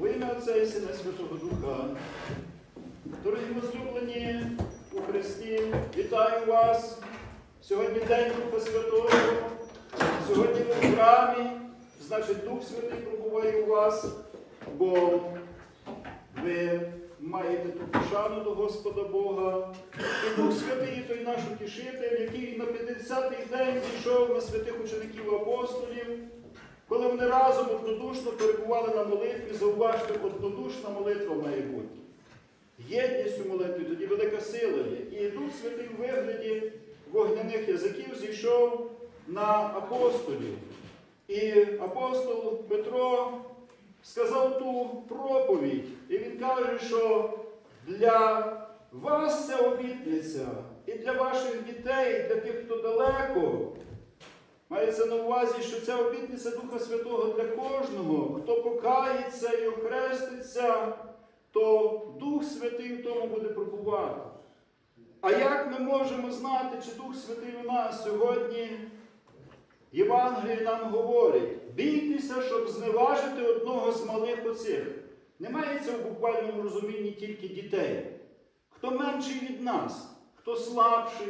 Во ім'я Отця і Сина Святого Духа. Дорогі возлюблені у Христі, вітаю вас. Сьогодні День Духа Святого. Сьогодні ви в храмі, значить Дух Святий пробуває у вас, бо ви маєте ту пошану до Господа Бога. І Дух Святий той наш утішитель, який на 50-й день зійшов на святих учеників апостолів. Вони разом однодушно перебували на молитві, зауважте, однодушна молитва має бути. Єдність у молитві, тоді велика сила є. І Дух Святий у вигляді вогняних язиків зійшов на апостолів. І апостол Петро сказав ту проповідь, і він каже, що для вас це обітниця, і для ваших дітей, і для тих, хто далеко. Мається на увазі, що ця обітниця Духа Святого для кожного, хто покається і охреститься, то Дух Святий в тому буде пробувати. А як ми можемо знати, чи Дух Святий у нас сьогодні? Євангеліє нам говорить, бійтеся, щоб зневажити одного з малих оцих. Не мається в буквальному розумінні тільки дітей. Хто менший від нас, хто слабший,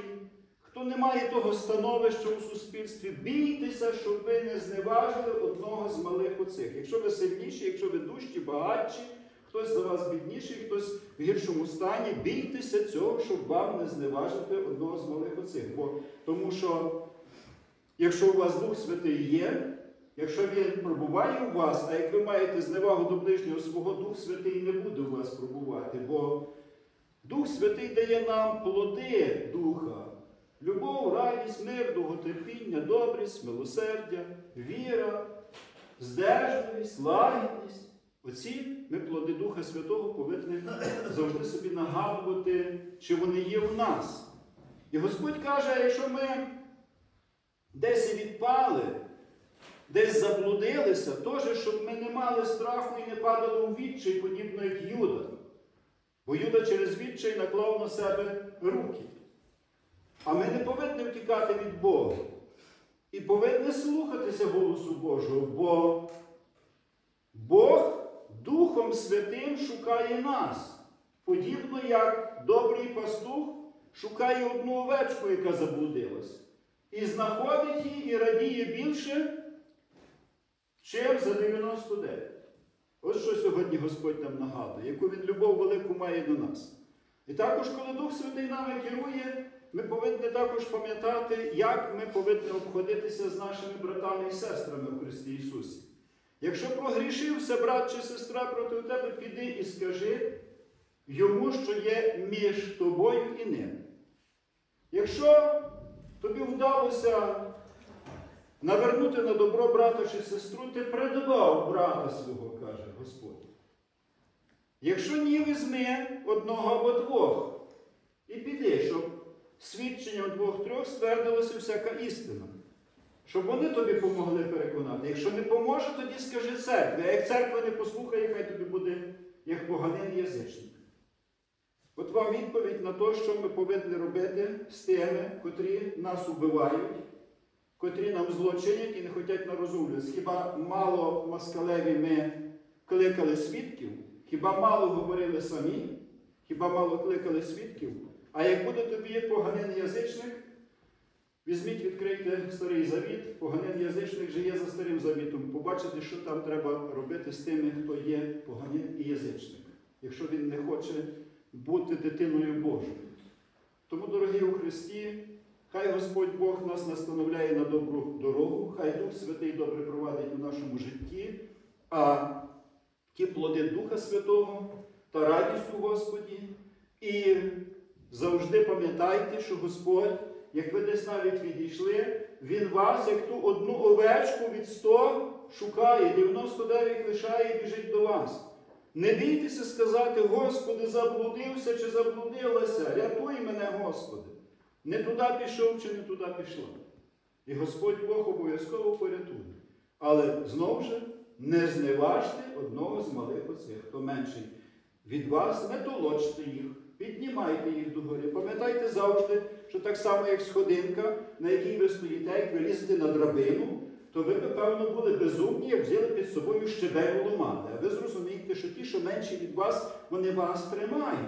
хто не має того становища у суспільстві, бійтеся, щоб ви не зневажили одного з малих оцих. Якщо ви сильніші, якщо ви дужчі, багатші, хтось за вас бідніший, хтось в гіршому стані, бійтеся цього, щоб вам не зневажити одного з малих оцих. Бо, тому що, якщо у вас Дух Святий є, якщо він пробуває у вас, а як ви маєте зневагу до ближнього свого, Дух Святий не буде у вас пробувати. Бо Дух Святий дає нам плоди Духа. Радість, мир, довготерпіння, добрість, милосердя, віра, здержливість, лагідність. Оці ми плоди Духа Святого повинні завжди собі нагадувати, чи вони є у нас. І Господь каже, якщо ми десь відпали, десь заблудилися, теж, щоб ми не мали страху і не падали у відчай, подібно як Юда. Бо Юда через відчай наклав на себе руки. А ми не повинні втікати від Бога. І повинні слухатися голосу Божого, бо Бог Духом Святим шукає нас, подібно як добрий пастух шукає одну овечку, яка заблудилась, і знаходить її і радіє більше, чим за 99. Ось що сьогодні Господь нам нагадує, яку він любов велику має до нас. І також, коли Дух Святий нами керує, ми повинні також пам'ятати, як ми повинні обходитися з нашими братами і сестрами в Христі Ісусі. Якщо прогрішився брат чи сестра проти тебе, піди і скажи йому, що є між тобою і ним. Якщо тобі вдалося навернути на добро брата чи сестру, ти придбав брата свого, каже Господь. Якщо ні, візьми одного або двох свідченням двох-трьох ствердилася всяка істина. Щоб вони тобі помогли переконати. Якщо не поможе, тоді скажи церкві. А як церква не послухає, хай тобі буде як поганин язичник. От вам відповідь на те, що ми повинні робити з тими, котрі нас убивають, котрі нам злочинять і не хочуть на розумність. Хіба мало москалеві ми кликали свідків? Хіба мало говорили самі? Хіба мало кликали свідків? А як буде тобі поганин язичник, візьміть, відкрийте старий завіт, поганин язичник живе за старим завітом. Побачите, що там треба робити з тими, хто є поганин і язичник, якщо він не хоче бути дитиною Божою. Тому, дорогі у Христі, хай Господь Бог нас настановляє на добру дорогу, хай Дух Святий добре провадить у нашому житті, а ті плоди Духа Святого та радість у Господі. І завжди пам'ятайте, що Господь, як ви десь навіть відійшли, Він вас, як ту одну овечку від 100 шукає, 99 лишає і біжить до вас. Не бійтеся сказати, Господи, заблудився чи заблудилася, рятуй мене, Господи. Не туди пішов чи не туди пішла. І Господь Бог обов'язково порятує. Але знову ж не зневажте одного з малих оцих, хто менший від вас, не толочте їх, піднімайте їх догори. Пам'ятайте завжди, що так само, як сходинка, на якій ви стоїте, як ви лізете на драбину, то ви, певно, були безумні, як взяли під собою щебелю ломати. А ви зрозумієте, що ті, що менші від вас, вони вас тримають.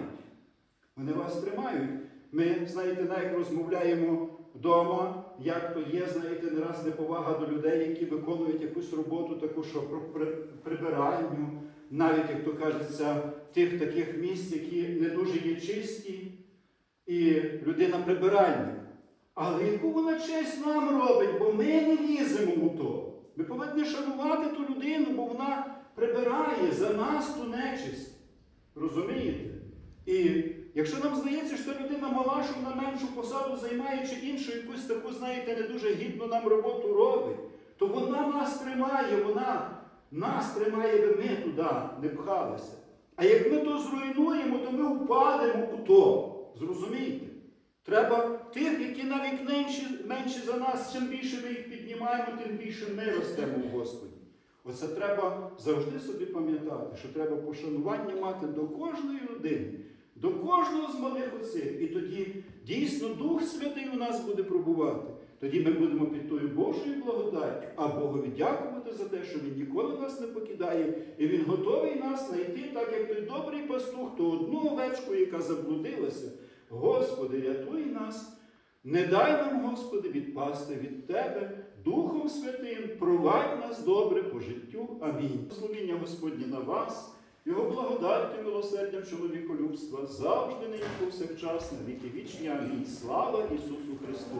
Вони вас тримають. Ми, знаєте, навіть розмовляємо вдома, як то є, знаєте, не раз неповага до людей, які виконують якусь роботу, таку, що про при- прибиранню, навіть, як то кажеться, тих таких місць, які не дуже є чисті, і людина прибиральник. Але яку вона честь нам робить, бо ми не ліземо у то. Ми повинні шанувати ту людину, бо вона прибирає за нас ту нечисть. Розумієте? І якщо нам здається, що людина мала, що вона меншу посаду займає, чи іншу якусь таку, знаєте, не дуже гідну нам роботу робить, то вона нас тримає, вона нас тримає, аби ми туди не пхалися. А як ми то зруйнуємо, то ми впадемо у то. Зрозумієте? Треба тих, які навіть менші, менші за нас, чим більше ми їх піднімаємо, тим більше ми ростемо в Господі. Оце треба завжди собі пам'ятати, що треба пошанування мати до кожної людини, до кожного з малих отців. І тоді дійсно Дух Святий у нас буде пробувати. Тоді ми будемо під тою Божою благодаттю, а Богові дякувати за те, що Він ніколи нас не покидає, і Він готовий нас знайти, так як той добрий пастух, ту одну овечку, яка заблудилася. Господи, рятуй нас. Не дай нам, Господи, відпасти від Тебе, Духом Святим, провадь нас добре по життю. Амінь. Словіння Господнє на вас, Його благодаттю, милосердям чоловіколюбства, завжди нині повсякчас, на віки вічні. Амінь. Слава Ісусу Христу!